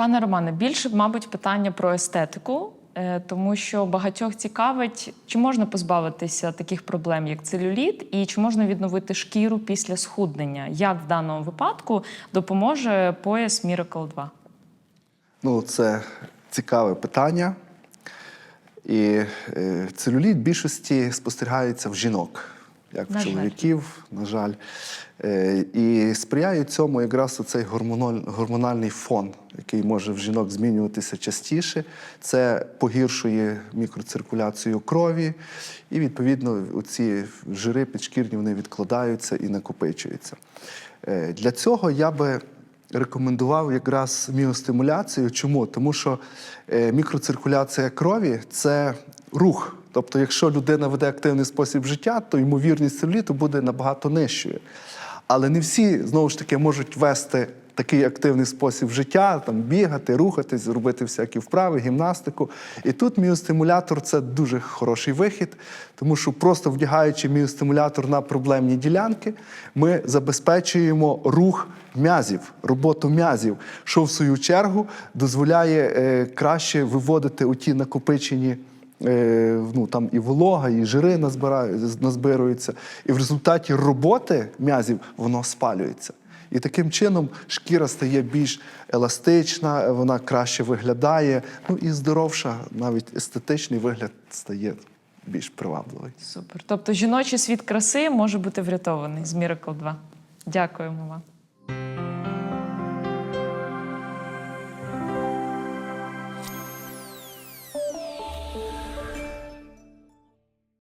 Пане Романе, більше, мабуть, питання про естетику, е, тому що багатьох цікавить, чи можна позбавитися таких проблем, як целюліт, і чи можна відновити шкіру після схуднення? Як в даному випадку допоможе пояс Miracle 2? Ну, це цікаве питання. І е, целюліт більшості спостерігається в жінок, як На в жаль. чоловіків, на жаль. Е, і сприяє цьому якраз гормоноль, гормональний фон, який може в жінок змінюватися частіше. Це погіршує мікроциркуляцію крові, і відповідно ці жири підшкірні вони відкладаються і накопичуються. Е, для цього я би рекомендував якраз міостимуляцію. Чому? Тому що е, мікроциркуляція крові це рух. Тобто, якщо людина веде активний спосіб життя, то ймовірність целюліту буде набагато нижчою. Але не всі знову ж таки можуть вести такий активний спосіб життя, там бігати, рухатись, робити всякі вправи, гімнастику. І тут міостимулятор це дуже хороший вихід, тому що просто вдягаючи міостимулятор на проблемні ділянки, ми забезпечуємо рух м'язів, роботу м'язів, що в свою чергу дозволяє е, краще виводити оті накопичені. Е, ну, там і волога, і жири назбируються. І в результаті роботи м'язів воно спалюється. І таким чином шкіра стає більш еластична, вона краще виглядає. Ну і здоровша, навіть естетичний вигляд стає більш привабливий. Супер. Тобто жіночий світ краси може бути врятований з Miracle 2. Дякуємо вам.